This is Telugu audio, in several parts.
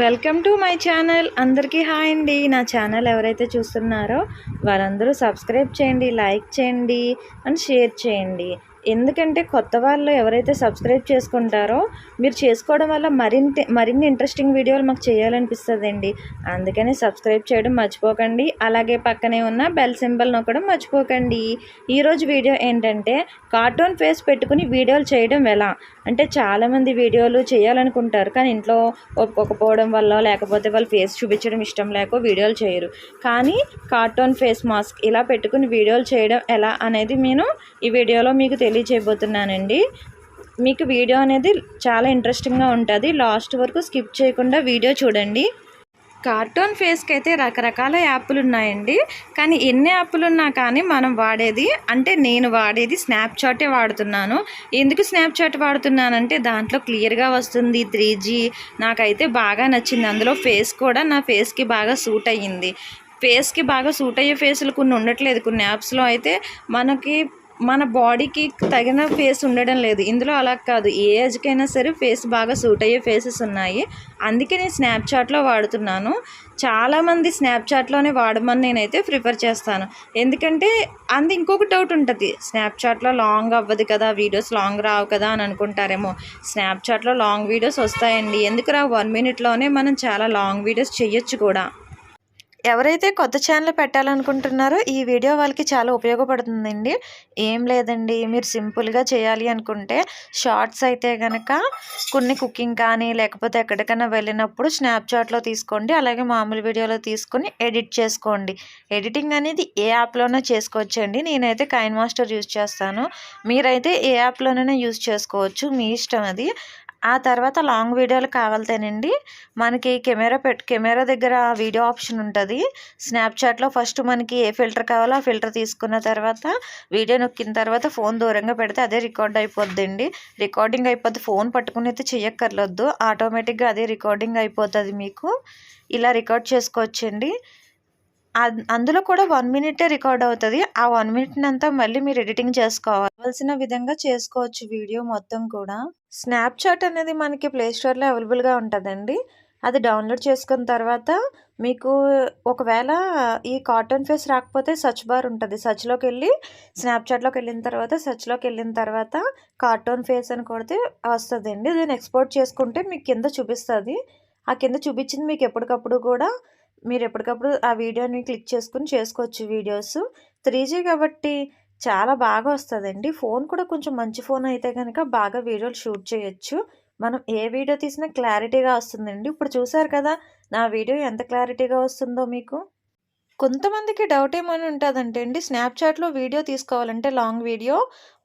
Welcome to my channel. అందరికీ హాయ్ అండి. నా ఛానల్ ఎవరైతే చూస్తున్నారో వారందరూ సబ్స్క్రైబ్ చేయండి లైక్ చేయండి అండ్ షేర్ చేయండి. ఎందుకంటే కొత్త వాళ్ళు ఎవరైతే సబ్స్క్రైబ్ చేసుకుంటారో మీరు చేసుకోవడం వల్ల మరింత మరిన్ని ఇంట్రెస్టింగ్ వీడియోలు మాకు చేయాలనిపిస్తుందండి. అందుకని సబ్స్క్రైబ్ చేయడం మర్చిపోకండి. అలాగే పక్కనే ఉన్న బెల్ సింబల్ నొక్కడం మర్చిపోకండి. ఈరోజు వీడియో ఏంటంటే కార్టూన్ ఫేస్ పెట్టుకుని వీడియోలు చేయడం ఎలా? అంటే చాలామంది వీడియోలు చేయాలనుకుంటారు కానీ ఇంట్లో ఒప్పుకోకపోవడం వల్ల లేకపోతే వాళ్ళు ఫేస్ చూపించడం ఇష్టం లేక వీడియోలు చేయరు. కానీ కార్టూన్ ఫేస్ మాస్క్ ఇలా పెట్టుకుని వీడియోలు చేయడం ఎలా అనేది నేను ఈ వీడియోలో మీకు తెలియజేయబోతున్నానండి మీకు వీడియో అనేది చాలా ఇంట్రెస్టింగ్గా ఉంటుంది. లాస్ట్ వరకు స్కిప్ చేయకుండా వీడియో చూడండి. కార్టూన్ ఫేస్కి అయితే రకరకాల యాప్లు ఉన్నాయండి కానీ ఎన్ని యాప్లు ఉన్నా కానీ మనం వాడేది అంటే నేను వాడేది స్నాప్చాటే వాడుతున్నాను. ఎందుకు స్నాప్చాట్ వాడుతున్నానంటే దాంట్లో క్లియర్గా వస్తుంది త్రీ జీ. నాకైతే బాగా నచ్చింది. అందులో ఫేస్ కూడా నా ఫేస్కి బాగా సూట్ అయ్యింది. ఫేస్కి బాగా సూట్ అయ్యే ఫేసులు కొన్ని ఉండట్లేదు. కొన్ని యాప్స్లో అయితే మనకి మన బాడీకి తగిన ఫేస్ ఉండడం లేదు. ఇందులో అలా కాదు. ఏ ఏజ్కైనా సరే ఫేస్ బాగా సూట్ అయ్యే ఫేసెస్ ఉన్నాయి. అందుకే నేను స్నాప్చాట్లో వాడుతున్నాను. చాలామంది స్నాప్చాట్లోనే వాడమని నేనైతే ప్రిఫర్ చేస్తాను. ఎందుకంటే అంది ఇంకొక డౌట్ ఉంటుంది. స్నాప్చాట్లో లాంగ్ అవ్వదు కదా వీడియోస్ లాంగ్ రావు కదా అని అనుకుంటారేమో. స్నాప్చాట్లో లాంగ్ వీడియోస్ వస్తాయండి. ఎందుకు రా వన్ మినిట్లోనే మనం చాలా లాంగ్ వీడియోస్ చేయొచ్చు కూడా. ఎవరైతే కొత్త ఛానల్ పెట్టాలనుకుంటున్నారో ఈ వీడియో వాళ్ళకి చాలా ఉపయోగపడుతుందండి. ఏం లేదండి మీరు సింపుల్గా చేయాలి అనుకుంటే షార్ట్స్ అయితే కనుక కొన్ని కుకింగ్ కానీ లేకపోతే ఎక్కడికైనా వెళ్ళినప్పుడు స్నాప్చాట్లో తీసుకోండి అలాగే మామూలు వీడియోలో తీసుకొని ఎడిట్ చేసుకోండి. ఎడిటింగ్ అనేది ఏ యాప్లోనే చేసుకోవచ్చండి. నేనైతే కైన్ మాస్టర్ యూజ్ చేస్తాను. మీరైతే ఏ యాప్లోనైనా యూజ్ చేసుకోవచ్చు. మీ ఇష్టం అది. ఆ తర్వాత లాంగ్ వీడియోలు కావాలితేనండి మనకి కెమెరా పెట్ కెమెరా దగ్గర వీడియో ఆప్షన్ ఉంటుంది. స్నాప్చాట్లో ఫస్ట్ మనకి ఏ ఫిల్టర్ కావాలో ఆ ఫిల్టర్ తీసుకున్న తర్వాత వీడియో నొక్కిన తర్వాత ఫోన్ దూరంగా పెడితే అదే రికార్డ్ అయిపోద్దండి. రికార్డింగ్ అయిపోద్ది. ఫోన్ పట్టుకుని అయితే చెయ్యక్కర్లొద్దు. ఆటోమేటిక్గా అదే రికార్డింగ్ అయిపోతుంది మీకు. ఇలా రికార్డ్ చేసుకోవచ్చండి. అందులో కూడా వన్ మినిటే రికార్డ్ అవుతుంది. ఆ వన్ మినిట్ అంతా మళ్ళీ మీరు ఎడిటింగ్ చేసుకోవాల్సిన విధంగా చేసుకోవచ్చు వీడియో మొత్తం కూడా. స్నాప్చాట్ అనేది మనకి ప్లే స్టోర్లో అవైలబుల్గా ఉంటుందండి. అది డౌన్లోడ్ చేసుకున్న తర్వాత మీకు ఒకవేళ ఈ కాటన్ ఫేస్ రాకపోతే సర్చ్ బార్ ఉంటుంది. సర్చ్లోకి వెళ్ళి స్నాప్చాట్లోకి వెళ్ళిన తర్వాత సర్చ్లోకి వెళ్ళిన తర్వాత కార్టూన్ ఫేస్ అని కొడితే వస్తుందండి. దీన్ని ఎక్స్పోర్ట్ చేసుకుంటే మీకు కింద చూపిస్తుంది. ఆ కింద చూపించింది మీకు ఎప్పటికప్పుడు కూడా మీరు ఎప్పటికప్పుడు ఆ వీడియోని క్లిక్ చేసుకుని చేసుకోవచ్చు వీడియోస్. త్రీ జీ కాబట్టి చాలా బాగా వస్తుందండి. ఫోన్ కూడా కొంచెం మంచి ఫోన్ అయితే కనుక బాగా వీడియోలు షూట్ చేయొచ్చు. మనం ఏ వీడియో తీసినా క్లారిటీగా వస్తుందండి. ఇప్పుడు చూసారు కదా నా వీడియో ఎంత క్లారిటీగా వస్తుందో మీకు? కొంతమందికి డౌట్ ఏమని ఉంటుందంటే అండి స్నాప్చాట్లో వీడియో తీసుకోవాలంటే లాంగ్ వీడియో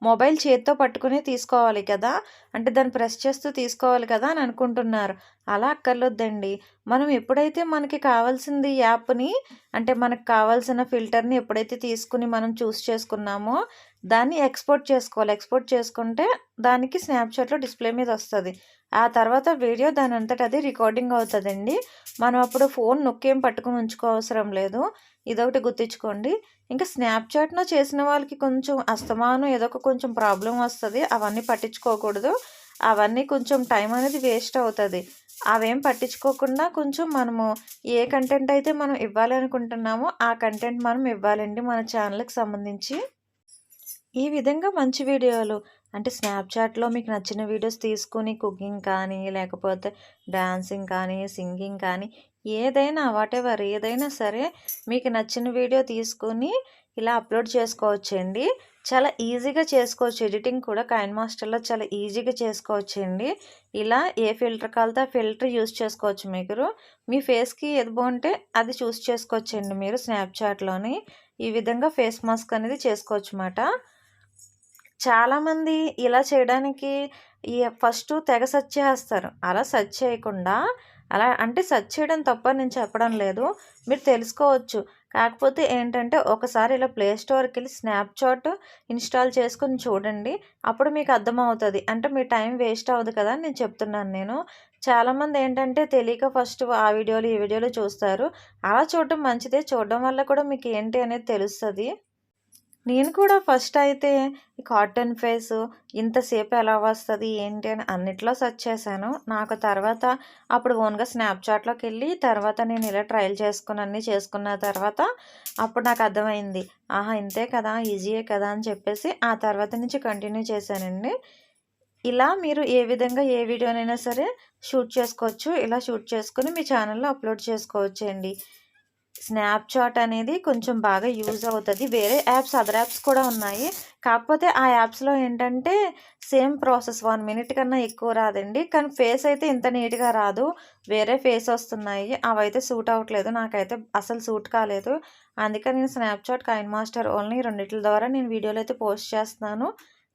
మొబైల్ చేతితో పట్టుకుని తీసుకోవాలి కదా అంటే దాన్ని ప్రెస్ చేస్తూ తీసుకోవాలి కదా అని అనుకుంటున్నారు. అలా అక్కర్లొద్దండి. మనం ఎప్పుడైతే మనకి కావాల్సింది యాప్ని అంటే మనకు కావాల్సిన ఫిల్టర్ని ఎప్పుడైతే తీసుకుని మనం చూస్ చేసుకున్నామో దాన్ని ఎక్స్పోర్ట్ చేసుకోవాలి. ఎక్స్పోర్ట్ చేసుకుంటే దానికి స్నాప్చాట్లో డిస్ప్లే మీద వస్తుంది. ఆ తర్వాత వీడియో దాని అంతట అది రికార్డింగ్ అవుతుందండి. మనం అప్పుడు ఫోన్ నొక్కేం పట్టుకుని ఉంచుకోవసరం లేదు. ఇదొకటి గుర్తించుకోండి. ఇంకా స్నాప్చాట్ను చేసిన వాళ్ళకి కొంచెం అస్తమానం ఏదో ఒక కొంచెం ప్రాబ్లం వస్తుంది. అవన్నీ పట్టించుకోకూడదు. అవన్నీ కొంచెం టైం అనేది వేస్ట్ అవుతుంది. అవేం పట్టించుకోకుండా కొంచెం మనము ఏ కంటెంట్ అయితే మనం ఇవ్వాలి అనుకుంటున్నామో ఆ కంటెంట్ మనం ఇవ్వాలండి మన ఛానల్కి సంబంధించి. ఈ విధంగా మంచి వీడియోలు అంటే స్నాప్చాట్లో మీకు నచ్చిన వీడియోస్ తీసుకుని కుకింగ్ కానీ లేకపోతే డాన్సింగ్ కానీ సింగింగ్ కానీ ఏదైనా వాటెవర్ ఏదైనా సరే మీకు నచ్చిన వీడియో తీసుకుని ఇలా అప్లోడ్ చేసుకోవచ్చండి. చాలా ఈజీగా చేసుకోవచ్చు. ఎడిటింగ్ కూడా కైన్ మాస్టర్లో చాలా ఈజీగా చేసుకోవచ్చండి. ఇలా ఏ ఫిల్టర్ కావాలితే ఆ ఫిల్టర్ యూస్ చేసుకోవచ్చు మీరు. మీ ఫేస్కి ఏది బాగుంటే అది చూస్ చేసుకోవచ్చండి మీరు స్నాప్చాట్లోని ఈ విధంగా ఫేస్ మాస్క్ అనేది చేసుకోవచ్చు అన్నమాట చాలామంది ఇలా చేయడానికి ఈ ఫస్ట్ తెగ సెర్చ్ చేస్తారు. అలా సెర్చ్ చేయకుండా అలా అంటే సెర్చ్ చేయడం తప్ప నేను చెప్పడం లేదు. మీరు తెలుసుకోవచ్చు. కాకపోతే ఏంటంటే ఒకసారి ఇలా ప్లే స్టోర్కి వెళ్ళి స్నాప్చాట్ ఇన్స్టాల్ చేసుకుని చూడండి. అప్పుడు మీకు అర్థమవుతుంది. అంటే మీ టైం వేస్ట్ అవ్వదు కదా నేను చెప్తున్నాను నేను. చాలామంది ఏంటంటే తెలియక ఫస్ట్ ఆ వీడియోలు ఈ వీడియోలు చూస్తారు. అలా చూడటం మంచిదే. చూడడం వల్ల కూడా మీకు ఏంటి అనేది తెలుస్తుంది. నేను కూడా ఫస్ట్ అయితే కాటన్ ఫేస్ ఇంతసేపు ఎలా వస్తుంది ఏంటి అని అన్నిట్లో సెర్చ్ చేశాను. నాకు తర్వాత అప్పుడు ఓన్గా స్నాప్చాట్లోకి వెళ్ళి తర్వాత నేను ఇలా ట్రయల్ చేసుకుని అన్నీ చేసుకున్న తర్వాత అప్పుడు నాకు అర్థమైంది. ఆహా ఇంతే కదా ఈజీయే కదా అని చెప్పేసి ఆ తర్వాత నుంచి కంటిన్యూ చేశానండి. ఇలా మీరు ఏ విధంగా ఏ వీడియోనైనా సరే షూట్ చేసుకోవచ్చు. ఇలా షూట్ చేసుకుని మీ ఛానల్లో అప్లోడ్ చేసుకోవచ్చు అండి స్నాప్చాట్ అనేది కొంచెం బాగా యూజ్ అవుతుంది. వేరే యాప్స్ అదర్ యాప్స్ కూడా ఉన్నాయి. కాకపోతే ఆ యాప్స్లో ఏంటంటే సేమ్ ప్రాసెస్ వన్ మినిట్ కన్నా ఎక్కువ రాదండి. కానీ ఫేస్ అయితే ఇంత నీట్గా రాదు. వేరే ఫేస్ వస్తున్నాయి. అవి అయితే సూట్ అవ్వట్లేదు. నాకైతే అసలు సూట్ కాలేదు. అందుకని నేను స్నాప్చాట్ కైన్ మాస్టర్ ఓన్లీ రెండిట్ల ద్వారా నేను వీడియోలు అయితే పోస్ట్ చేస్తున్నాను.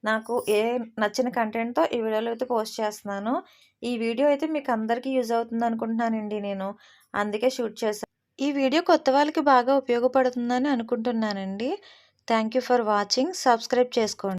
నాకు ఏ నచ్చిన కంటెంట్తో ఈ వీడియోలో అయితే పోస్ట్ చేస్తున్నాను. ఈ వీడియో అయితే మీకు అందరికీ యూజ్ అవుతుంది అనుకుంటున్నానండి నేను. అందుకే షూట్ చేశాను ఈ వీడియో కొత్త వాళ్ళకి బాగా ఉపయోగపడుతుందని అనుకుంటున్నానండి. Thank you for watching. Subscribe చేసుకోండి.